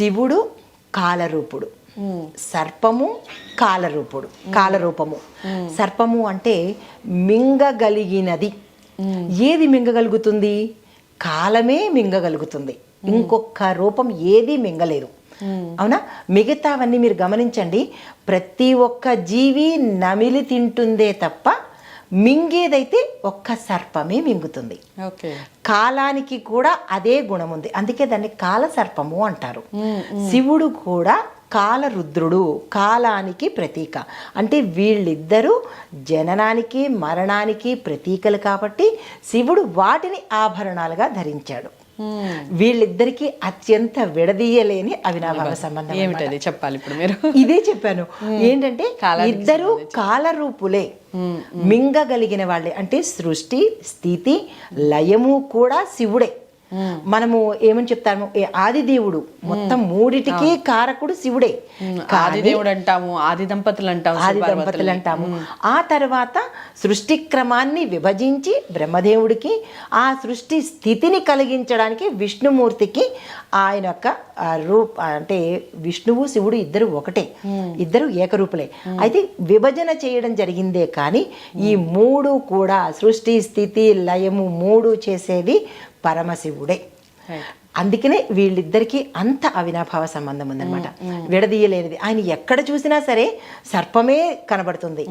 శివుడు కాలరూపుడు. సర్పము కాలరూపుడు. కాలరూపము. సర్పము అంటే మింగగలిగినది. ఏది మింగగలుగుతుంది? కాలమే మింగగలుగుతుంది. ఇంకొక రూపం ఏది మింగలేదు. అవునా? మిగతావన్నీ మీరు గమనించండి. ప్రతి ఒక్క జీవి నమిలి తింటుందే తప్ప మింగేదైతే ఒక్క సర్పమే మింగుతుంది. కాలానికి కూడా అదే గుణం ఉంది. అందుకే దాన్ని కాల సర్పము అంటారు. శివుడు కూడా కాలరుద్రుడు కాలానికి ప్రతీక. అంటే వీళ్ళిద్దరూ జననానికి మరణానికి ప్రతీకలు కాబట్టి శివుడు వాటిని ఆభరణాలుగా ధరించాడు. వీళ్ళిద్దరికీ అత్యంత విడదీయలేని అవినాభావ సంబంధం. ఏమిటది? చెప్పాలి ఇప్పుడు మీరు. ఇదే చెప్పాను. ఏంటంటే కాలానికి ఇద్దరు కాలరూపులే. మింగగలిగిన వాళ్ళే. అంటే సృష్టి స్థితి లయము కూడా శివుడే. మనము ఏమని చెప్తాము? ఏ ఆదిదేవుడు మొత్తం మూడిటికి కారకుడు శివుడే. ఆది దేవుడు అంటాము ఆది దంపతులు అంటాము ఆది దంపతులు అంటాము. ఆ తర్వాత సృష్టి క్రమాన్ని విభజించి బ్రహ్మదేవుడికి ఆ సృష్టి స్థితిని కలిగించడానికి విష్ణుమూర్తికి ఆయన యొక్క రూప్ అంటే విష్ణువు శివుడు ఇద్దరు ఒకటే. ఇద్దరు ఏకరూపులే. అయితే విభజన చేయడం జరిగిందే కానీ ఈ మూడు కూడా సృష్టి స్థితి లయము మూడు చేసేది పరమశివుడే. అందుకనే వీళ్ళిద్దరికీ అంత అవినాభావ సంబంధం ఉందన్నమాట విడదీయలేనిది. ఆయన ఎక్కడ చూసినా సరే సర్పమే కనబడుతుంది.